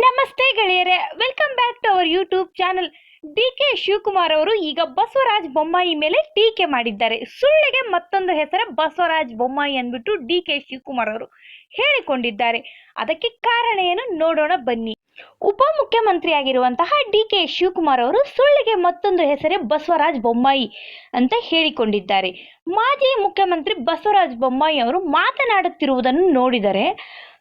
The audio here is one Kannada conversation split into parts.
ನಮಸ್ತೆ ಗೆಳೆಯರೆ welcome back to our YouTube channel D K Shivakumar ಅವರು ಈಗ ಬಸವರಾಜ್ ಬೊಮ್ಮಾಯಿ ಮೇಲೆ ಟೀಕೆ ಮಾಡಿದ್ದಾರೆ. ಸುಳ್ಳಿಗೆ ಮತ್ತೊಂದು ಹೆಸರು ಬಸವರಾಜ್ ಬೊಮ್ಮಾಯಿ ಅಂದ್ಬಿಟ್ಟು ಡಿ ಕೆ ಶಿವಕುಮಾರ್ ಅವರು ಹೇಳಿಕೊಂಡಿದ್ದಾರೆ. ಅದಕ್ಕೆ ಕಾರಣ ಏನು ನೋಡೋಣ ಬನ್ನಿ. ಉಪಮುಖ್ಯಮಂತ್ರಿಯಾಗಿರುವಂತಹ ಡಿ ಕೆ ಶಿವಕುಮಾರ್ ಅವರು ಸುಳ್ಳಿಗೆ ಮತ್ತೊಂದು ಹೆಸರೇ ಬಸವರಾಜ್ ಬೊಮ್ಮಾಯಿ ಅಂತ ಹೇಳಿಕೊಂಡಿದ್ದಾರೆ. ಮಾಜಿ ಮುಖ್ಯಮಂತ್ರಿ ಬಸವರಾಜ್ ಬೊಮ್ಮಾಯಿ ಅವರು ಮಾತನಾಡುತ್ತಿರುವುದನ್ನು ನೋಡಿದರೆ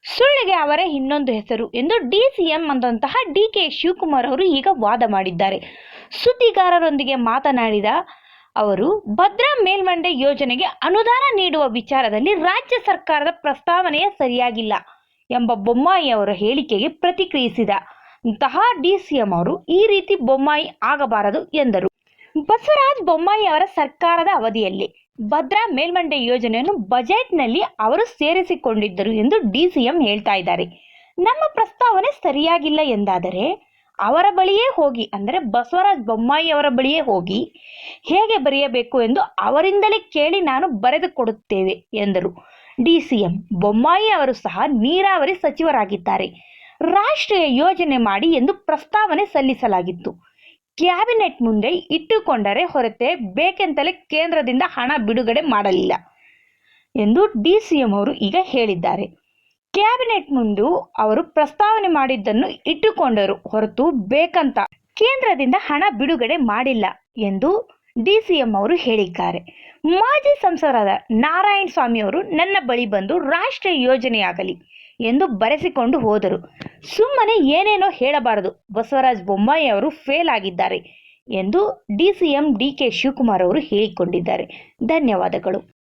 ಸುಳ್ಳಿಗೆ ಅವರೇ ಇನ್ನೊಂದು ಹೆಸರು ಎಂದು ಡಿ ಸಿ ಎಂ ಅಂದಂತಹ ಡಿ ಕೆ ಶಿವಕುಮಾರ್ ಅವರು ಈಗ ವಾದ ಮಾಡಿದ್ದಾರೆ. ಸುದ್ದಿಗಾರರೊಂದಿಗೆ ಮಾತನಾಡಿದ ಅವರು, ಭದ್ರಾ ಮೇಲ್ಮಂಡೆ ಯೋಜನೆಗೆ ಅನುದಾನ ನೀಡುವ ವಿಚಾರದಲ್ಲಿ ರಾಜ್ಯ ಸರ್ಕಾರದ ಪ್ರಸ್ತಾವನೆಯೇ ಸರಿಯಾಗಿಲ್ಲ ಎಂಬ ಬೊಮ್ಮಾಯಿ ಅವರ ಹೇಳಿಕೆಗೆ ಪ್ರತಿಕ್ರಿಯಿಸಿದ ಅಂತಹ ಡಿ ಸಿ ಎಂ ಅವರು, ಈ ರೀತಿ ಬೊಮ್ಮಾಯಿ ಆಗಬಾರದು ಎಂದರು. ಬಸವರಾಜ್ ಬೊಮ್ಮಾಯಿ ಅವರ ಸರ್ಕಾರದ ಅವಧಿಯಲ್ಲಿ ಭದ್ರಾ ಮೇಲ್ಮಂಡೆ ಯೋಜನೆಯನ್ನು ಬಜೆಟ್ನಲ್ಲಿ ಅವರು ಸೇರಿಸಿಕೊಂಡಿದ್ದರು ಎಂದು ಡಿಸಿಎಂ ಹೇಳ್ತಾ ಇದ್ದಾರೆ. ನಮ್ಮ ಪ್ರಸ್ತಾವನೆ ಸರಿಯಾಗಿಲ್ಲ ಎಂದಾದರೆ ಅವರ ಬಳಿಯೇ ಹೋಗಿ, ಅಂದರೆ ಬಸವರಾಜ ಬೊಮ್ಮಾಯಿ ಅವರ ಬಳಿಯೇ ಹೋಗಿ ಹೇಗೆ ಬರೆಯಬೇಕು ಎಂದು ಅವರಿಂದಲೇ ಕೇಳಿ ನಾನು ಬರೆದು ಕೊಡುತ್ತೇವೆ ಎಂದರು. ಎಂ ಬೊಮ್ಮಾಯಿ ಅವರು ಸಹ ನೀರಾವರಿ ಸಚಿವರಾಗಿದ್ದಾರೆ. ರಾಷ್ಟ್ರೀಯ ಯೋಜನೆ ಮಾಡಿ ಎಂದು ಪ್ರಸ್ತಾವನೆ ಸಲ್ಲಿಸಲಾಗಿತ್ತು. ಕ್ಯಾಬಿನೆಟ್ ಮುಂದೆ ಇಟ್ಟುಕೊಂಡರೆ ಹೊರತೆ ಬೇಕೆಂತಲೇ ಕೇಂದ್ರದಿಂದ ಹಣ ಬಿಡುಗಡೆ ಮಾಡಲಿಲ್ಲ ಎಂದು ಡಿ ಸಿ ಅವರು ಈಗ ಹೇಳಿದ್ದಾರೆ. ಕ್ಯಾಬಿನೆಟ್ ಮುಂದೆ ಅವರು ಪ್ರಸ್ತಾವನೆ ಮಾಡಿದ್ದನ್ನು ಇಟ್ಟುಕೊಂಡರು ಹೊರತು ಬೇಕಂತ ಕೇಂದ್ರದಿಂದ ಹಣ ಬಿಡುಗಡೆ ಮಾಡಿಲ್ಲ ಎಂದು ಡಿ ಸಿ ಅವರು ಹೇಳಿದ್ದಾರೆ. ಮಾಜಿ ಸಂಸದರಾದ ನಾರಾಯಣ ಸ್ವಾಮಿ ಅವರು ನನ್ನ ಬಳಿ ಬಂದು ರಾಷ್ಟ್ರೀಯ ಯೋಜನೆಯಾಗಲಿ ಎಂದು ಬರೆಸಿಕೊಂಡು ಹೋದರು. ಸುಮ್ಮನೆ ಏನೇನೋ ಹೇಳಬಾರದು. ಬಸವರಾಜ ಬೊಮ್ಮಾಯಿ ಅವರು ಫೇಲ್ ಆಗಿದ್ದಾರೆ ಎಂದು D C M D K Shivakumar ಅವರು ಹೇಳಿಕೊಂಡಿದ್ದಾರೆ. ಧನ್ಯವಾದಗಳು.